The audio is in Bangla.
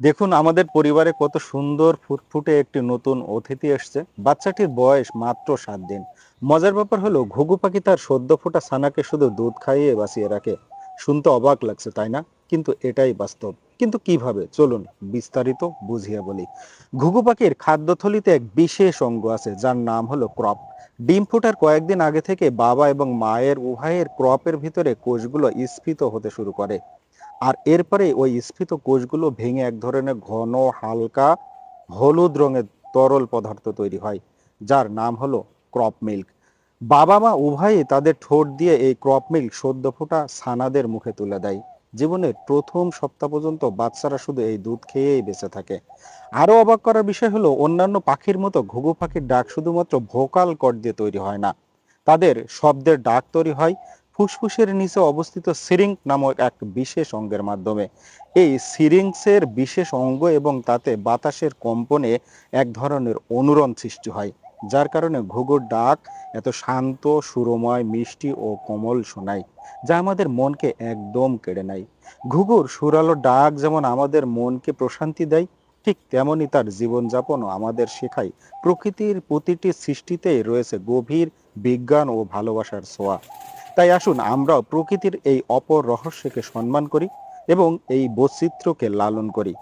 দেখুন, আমাদের পরিবারে কত সুন্দর ফুটফুটে একটি নতুন অতিথি এসছে। বাচ্চাটির বয়স মাত্র সাত দিন। মজার ব্যাপার হলো, ঘুঘু পাখি তার সদ্য ফোটা ছানাকে শুধু দুধ খাইয়ে বাঁচিয়ে রাখে। শুনতে অবাক লাগছে, তাই না? কিন্তু এটাই বাস্তব। কিন্তু কীভাবে? চলুন বিস্তারিত বুঝিয়ে বলি। ঘুঘু পাখির খাদ্যথলিতে এক বিশেষ অঙ্গ আছে, যার নাম হলো ক্রপ। ডিম ফোটার কয়েকদিন আগে থেকে বাবা এবং মায়ের উভয়ের ক্রপের ভিতরে কোষগুলো স্ফীত হতে শুরু করে। আর এরপরে ওই স্ফীত কোষগুলো ভেঙে এক ধরনের ঘন, হালকা, হলুদ রঙের তরল পদার্থ তৈরি হয়, যার নাম হলো ক্রপ মিল্ক বাবা মা উভয়ই তাদের ঠোঁট দিয়ে এই ক্রপ মিল্ক সদ্য ফোটা ছানাদের মুখে তুলে দেয়। জীবনের প্রথম সপ্তাহ পর্যন্ত বাচ্চারা শুধু এই দুধ খেয়েই বেঁচে থাকে। আরও অবাক করার বিষয় হলো, অন্যান্য পাখির মতো ঘুঘু পাখির ডাক শুধুমাত্র ভোকাল কর্ড দিয়ে তৈরি হয় না। তাদের শব্দের ডাক তৈরি হয় ফুসফুসের নিচে অবস্থিত সিরিঙ্ক নামক এক বিশেষ অঙ্গের মাধ্যমে। এই সিরিংসের বিশেষ অঙ্গ এবং তাতে বাতাসের কম্পনে এক ধরনের অনুরণ সৃষ্টি হয়, যার কারণে ঘুঘুর ডাক এত শান্ত, সুরময়, মিষ্টি ও কোমল শোনায়, যা আমাদের মনকে একদম কেড়ে নেয়। ঘুঘুর সুরালো ডাক যেমন আমাদের মনকে প্রশান্তি দেয়, ঠিক তেমনই তার জীবনযাপনও আমাদের শেখায়। প্রকৃতির প্রতিটি সৃষ্টিতেই রয়েছে গভীর বিজ্ঞান ও ভালোবাসার ছোঁয়া। তাই আসুন আমরাও প্রকৃতির এই অপর রহস্যকে সম্মান করি এবং এই বৈচিত্র্যকে লালন করি।